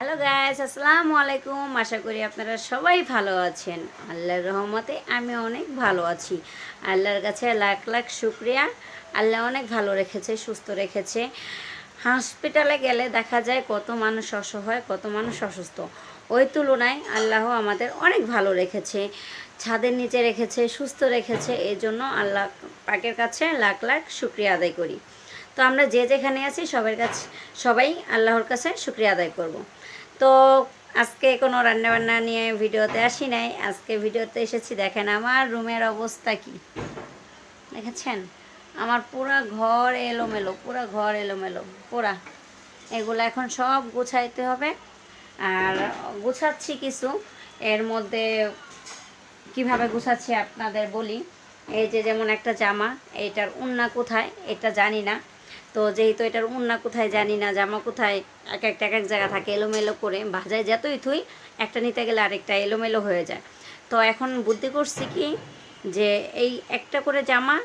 Hello guys আসসালামু আলাইকুম আশা করি আপনারা সবাই ভালো আছেন। আল্লাহর রহমতে আমি অনেক ভালো আছি। আল্লাহর কাছে লাখ লাখ শুক্রিয়া। আল্লাহ অনেক ভালো রেখেছে, সুস্থ রেখেছে। হসপিটালে গেলে দেখা যায় কত মানুষ অসহায়, কত মানুষ অসুস্থ। ওই তুলনায় আল্লাহ আমাদের অনেক ভালো রেখেছে। ছাদের নিচে রেখেছে, সুস্থ রেখেছে। এই জন্য আল্লাহ পাকের কাছে লাখ লাখ শুক্রিয়া আদায় করি। তো আমরা যে যেখানে আছি, সবার কাছে সবাই আল্লাহর কাছে শুক্রিয়া আদায় করব। তো আজকে কোনো রান্নাবান্না নিয়ে ভিডিওতে আসি নাই। আজকে ভিডিওতে এসেছি, দেখেন আমার রুমের অবস্থা কি। দেখেছেন? আমার পুরা ঘর এলোমেলো, পুরা ঘর এলোমেলো, পুরা। এগুলো এখন সব গুছাইতে হবে। আর গুছাচ্ছি কিছু। এর মধ্যে কীভাবে গুছাচ্ছি আপনাদের বলি। এই যে যেমন একটা জামা এইটার উন্না কোথায়? এটা জানি না। তো যেহেতু এটার উন্না কোথায় জানি না, জামা কোথায়, এক একটা এক এক জায়গা থাকে, এলোমেলো করে ভাজায় যতই থুই, একটা নিতে গেলে আরেকটা এলোমেলো হয়ে যায়। তো এখন বুদ্ধি করছি কি যে এই একটা করে জামা,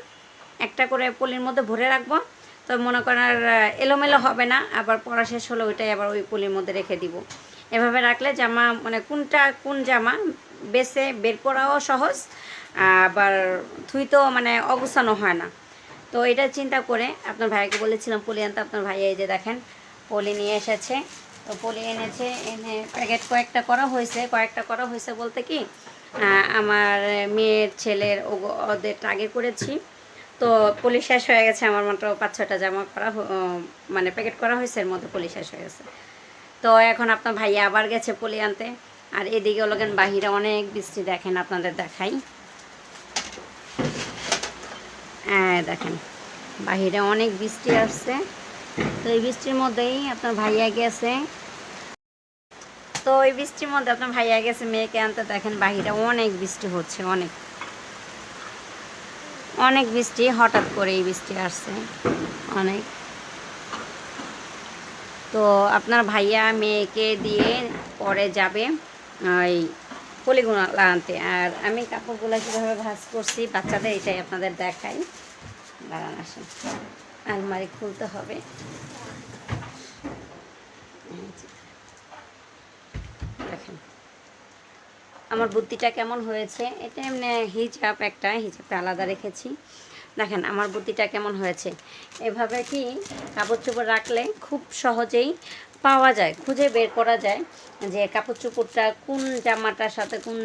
একটা করে পলির মধ্যে ভরে রাখব। তো মনে করেন আর, এলোমেলো হবে না, আবার পড়া শেষ হলে ওইটাই আবার ওই পলির মধ্যে রেখে দিব। এভাবে রাখলে জামা মানে কোনটা কোন জামা বেছে বের করাও সহজ, আবার থুইতেও মানে অগুছানো হয় না। তো এটা চিন্তা করে আপনার ভাইকে বলেছিলাম পলি আনতে, আপনার ভাই এই যে দেখেন, পলি নিয়ে এসেছে। তো পলি এনেছে, এনে প্যাকেট কয়েকটা করা হয়েছে। কয়েকটা করা হয়েছে বলতে কি আমার মেয়ের ছেলের ওগো- ওদের আগে করেছি। তো পলি শেষ হয়ে গেছে, আমার মাত্র পাঁচ ছটা জামা করা মানে প্যাকেট করা হয়েছে, এর মধ্যে পলি শেষ হয়ে গেছে। তো এখন আপনার ভাইয়া আবার গেছে পলি আনতে। আর এদিকে লগেন বাহিরে অনেক বৃষ্টি দেখেন, আপনাদের দেখাই। হ্যাঁ দেখেন। বাহিরে অনেক বৃষ্টি আসছে। তো এই বৃষ্টির মধ্যেই আপনার ভাইয়া গেছে। তো এই বৃষ্টির মধ্যে আপনার ভাইয়া গেছে মেয়েকে আনতে। দেখেন বাহিরে অনেক বৃষ্টি হচ্ছে, অনেক। অনেক বৃষ্টি, হঠাৎ করে এই বৃষ্টি আসছে। অনেক। তো আপনার ভাইয়া মেয়েকে দিয়ে পরে যাবে, ওই পলিগুলো আনতে আর আমি কাপড়গুলো কীভাবে ভাজ করছি বাচ্চাদের এটাই আপনাদের দেখাই। দাঁড়ান আলমারি খুলতে হবে। দেখেন। আমার বুদ্ধিটা কেমন হয়েছে? এটা এমনি হিজাব একটা, হিজাবটা আলাদা রেখেছি। দেখেন আমার বুদ্ধিটা কেমন হয়েছে। এভাবে কি কাপড় চোপড় রাখলে খুব সহজেই পাওয়া যায়, খুঁজে বের করা যায় যে কাপড় চোপড়টা কোন জামাটার সাথে কোন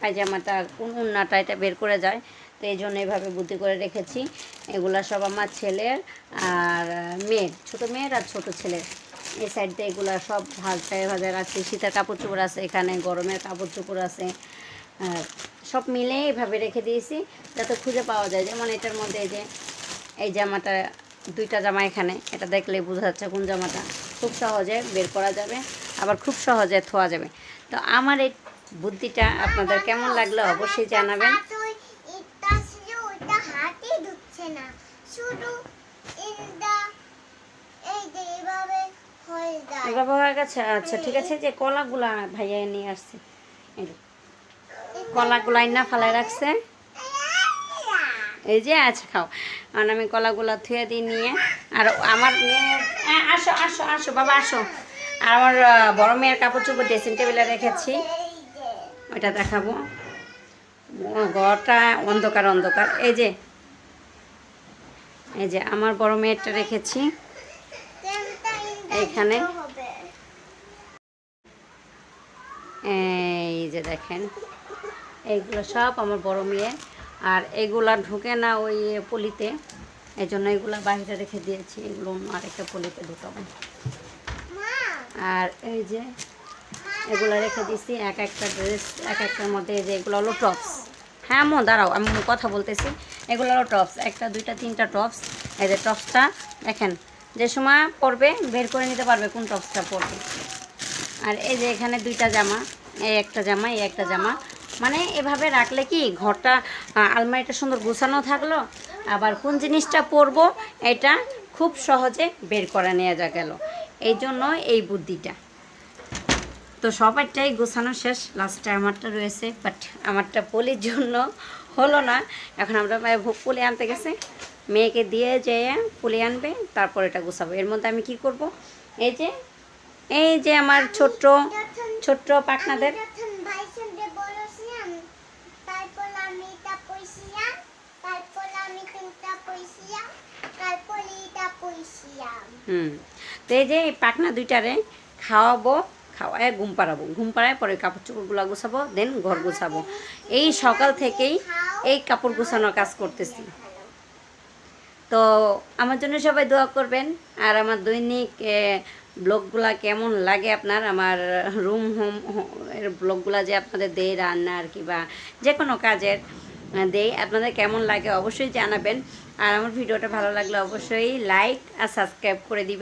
পায়জামাটা, কোন উন্নাটা এটা বের করে যায়। তো এই জন্য এভাবে বুদ্ধি করে রেখেছি। এগুলা সব আমার ছেলের আর মেয়ের, ছোটো মেয়ের আর ছোটো ছেলের। এই সাইডটা এগুলো সব ভাজায় ভাজায় রাখছি শীতের কাপড় চোপড় আছে, এখানে গরমের কাপড় চোপড় আছে। সব মিলে এভাবে রেখে দিয়েছি যাতে খুঁজে পাওয়া যায়। যেমন এটার মধ্যে এই যে, এই জামাটা, দুইটা জামা এখানে, এটা দেখলে বোঝা যাচ্ছে কোন জামাটা খুব সহজে বের করা যাবে, আবার খুব সহজে থোয়া যাবে। তো আমার এই বুদ্ধিটা আপনাদের কেমন লাগল অবশ্যই জানাবেন। এভাবে হয়ে গেছে? আচ্ছা ঠিক আছে, যে কলাগুলা ভাইয়া নিয়ে আসছে। কলাগুলা না ফালাই রাখছে। এই যে আচ্ছা খাও। আর আমি কলাগুলা থুয়ে দিই নিয়ে। আর আমার মেয়ে আসো আসো আসো, বাবা, আসো। আর আমার বড় মেয়ের কাপড় চোপড় ড্রেসিং টেবিলে রেখেছি। ওইটা দেখাবো। ঘরটা অন্ধকার অন্ধকার। এই যে। এই যে আমার বড় মেয়েরটা রেখেছি। এইখানে? এই যে দেখেন। এইগুলো সব আমার বড় মেয়ে। আর এগুলা ঢুকে না ওই পলিতে এই জন্য এগুলো বাইরে রেখে দিয়েছি। এগুলো অন্য আরেকটা পলিতে ঢুকাবো। আর এই যে এগুলো রেখে দিছি এক একটা ড্রেস এক একটার মধ্যে যে এগুলো হলো টপস হ্যাঁ মো, দাঁড়াও, আমি কথা বলতেছি। এগুলো হলো টপস একটা, দুইটা, তিনটা টপস এই যে টপসটা দেখেন, যে সময় পরবে, বের করে নিতে পারবে কোন টপসটা পরবে। আর এই যে এখানে দুইটা জামা, এই একটা জামা, এই একটা জামা। মানে এভাবে রাখলে কি ঘরটা আলমারিটা সুন্দর গুছানো থাকল? আবার কোন জিনিসটা পরবো এটা খুব সহজে বের করে নেওয়া যা গেল। এই জন্য এই বুদ্ধিটা। তো সবারটাই গোছানো শেষ। লাস্টে আমারটা রয়েছে বাট আমারটা পলির জন্য হলো না। এখন আমরা পুলি আনতে গেছে। মেয়েকে দিয়ে যেয়ে পুলি আনবে, তারপর এটা গোছাবো। এর মধ্যে আমি কি করব? এই যে এই যে আমার ছোট্ট ছোট্ট পাখনাদের আমি যখন ভাইসনকে বলেছিলাম তারপর আমি এটা পয়সিলাম তারপর আমি তিনটা পয়সিলাম তারপর এটা পয়সিলাম হুম। তো এই যে পাখনা দুইটারে খাওয়াবো, খাওয়ায় ঘুম পাড়াবো। ঘুম পাড়ায় পরে কাপড় চোপড়গুলো গুছাবো, দেন ঘর গুছাবো। এই সকাল থেকেই এই কাপড় গুছানোর কাজ করতেছি। তো আমার জন্য সবাই দোয়া করবেন। আর আমার দৈনিক ব্লগগুলা কেমন লাগে আপনার? আমার রুম হোম, এর ব্লগগুলা যে আপনাদের দেয় রান্নার কিংবা যে কোনো কাজের। দেই। আপনাদের কেমন লাগে অবশ্যই জানাবেন। আর আমার ভিডিওটা ভালো লাগলে অবশ্যই লাইক আর সাবস্ক্রাইব করে দিবেন।